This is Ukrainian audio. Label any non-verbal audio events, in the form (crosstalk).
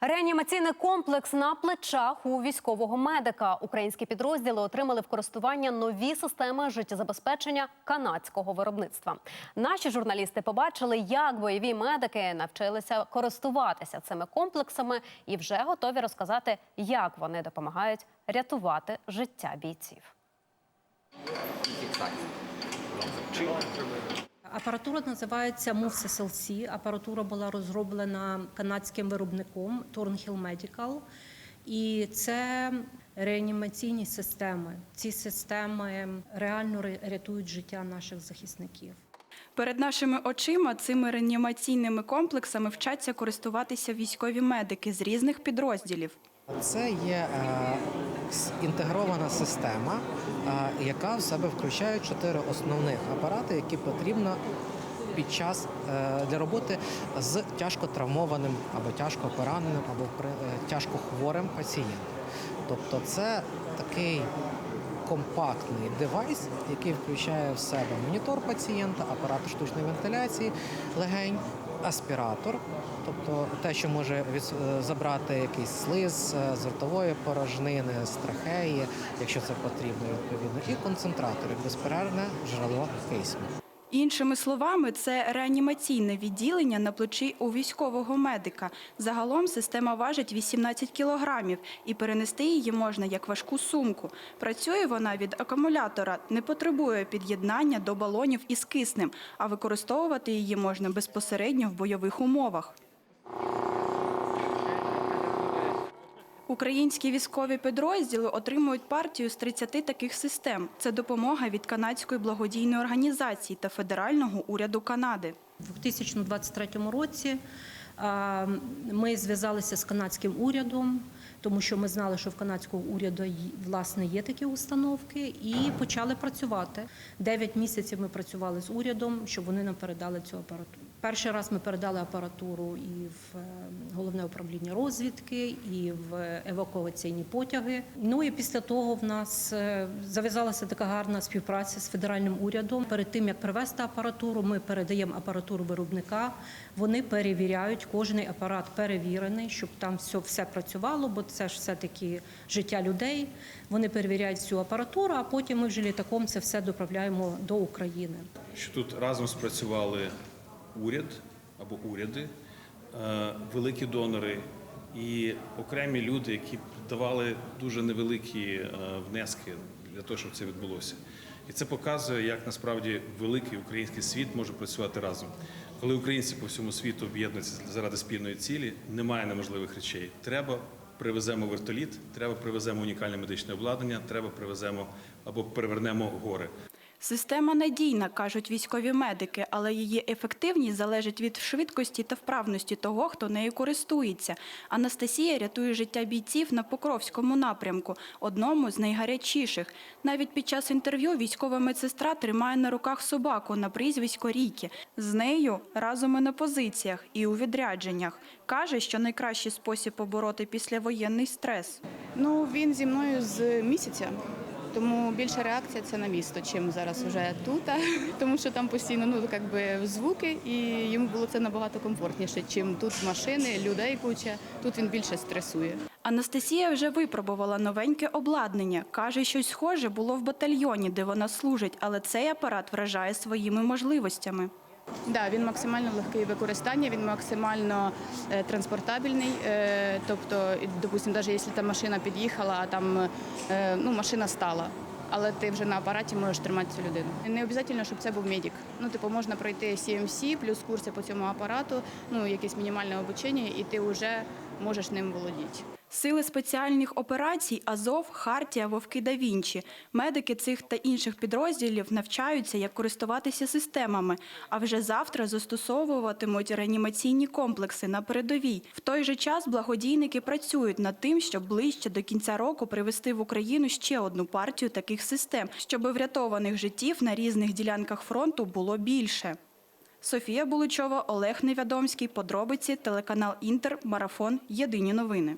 Реанімаційний комплекс на плечах у військового медика. Українські підрозділи отримали в користування нові системи життєзабезпечення канадського виробництва. Наші журналісти побачили, як бойові медики навчилися користуватися цими комплексами і вже готові розказати, як вони допомагають рятувати життя бійців. Апаратура називається MOVES SLC. Апаратура була розроблена канадським виробником Thornhill Medical. І це реанімаційні системи. Ці системи реально ре- рятують життя наших захисників. Перед нашими очима цими реанімаційними комплексами вчаться користуватися військові медики з різних підрозділів. Це є е, інтегрована система, е, яка в себе включає чотири основних апарати, які потрібно під час е, для роботи з тяжко травмованим або тяжко пораненим, або е, тяжко хворим пацієнтом. Тобто, це такий компактний девайс, який включає в себе монітор пацієнта, апарат штучної вентиляції, легень, аспіратор, тобто те, що може е, забрати якийсь слиз е, з ротової порожнини, з трахеї, якщо це потрібно, відповідно, і концентратор, як безперервне джерело кисню. Іншими словами, це реанімаційне відділення на плечі у військового медика. Загалом система важить 18 кілограмів, і перенести її можна як важку сумку. Працює вона від акумулятора, не потребує під'єднання до балонів із киснем, а використовувати її можна безпосередньо в бойових умовах. Українські військові підрозділи отримують партію з 30 таких систем. Це допомога від канадської благодійної організації та федерального уряду Канади. У 2023 році ми зв'язалися з канадським урядом, тому що ми знали, що в канадського уряду власне є такі установки, і почали працювати. Дев'ять місяців ми працювали з урядом, щоб вони нам передали цю апаратуру. Перший раз ми передали апаратуру і в е, головне управління розвідки, і в евакуаційні потяги. Ну і після того в нас е, зав'язалася така гарна співпраця з федеральним урядом. Перед тим як привезти апаратуру, ми передаємо апаратуру виробника. Вони перевіряють, кожний апарат перевірений, щоб там все, все працювало, бо це ж все таки життя людей. Вони перевіряють всю апаратуру, а потім ми вже літаком це все доправляємо до України. що тут разом спрацювали уряд або уряди, е, великі донори і окремі люди, які давали дуже невеликі е, внески для того, щоб це відбулося. І це показує, як насправді великий український світ може працювати разом. Коли українці по всьому світу об'єднуються заради спільної цілі, немає неможливих речей. Треба привеземо вертоліт, треба привеземо унікальне медичне обладнання, треба привеземо або перевернемо гори. Система надійна, кажуть військові медики, але її ефективність залежить від швидкості та вправності того, хто нею користується. Анастасія рятує життя бійців на Покровському напрямку, одному з найгарячіших. Навіть під час інтерв'ю військова медсестра тримає на руках собаку на прізвисько Рікі. З нею разом і на позиціях, і у відрядженнях. Каже, що найкращий спосіб побороти післявоєнний стрес. Ну, він зі мною з місяця. Тому більша реакція це на місто, чим зараз вже тут, (laughs) тому що там постійно ну якби звуки, і йому було це набагато комфортніше, чим тут машини, людей куча. Тут він більше стресує. Анастасія вже випробувала новеньке обладнання. Каже, щось схоже було в батальйоні, де вона служить, але цей апарат вражає своїми можливостями. Да, він максимально легкий в використанні, він максимально е, транспортабельний. Е, тобто, і, допустим, навіть якщо там машина під'їхала, а там е, ну, машина стала. Але ти вже на апараті можеш тримати цю людину. Не обов'язково, щоб це був медик. Ну, типу, можна пройти CMC, плюс курси по цьому апарату, ну якесь мінімальне обучення, і ти вже можеш ним володіти. Сили спеціальних операцій Азов, Хартія, Вовки да Вінчі. Медики цих та інших підрозділів навчаються, як користуватися системами, а вже завтра застосовуватимуть реанімаційні комплекси на передовій. В той же час благодійники працюють над тим, щоб ближче до кінця року привезти в Україну ще одну партію таких систем, щоб врятованих життів на різних ділянках фронту було більше. Софія Буличова, Олег Невядомський. Подробиці телеканал Інтер. Марафон. Єдині новини.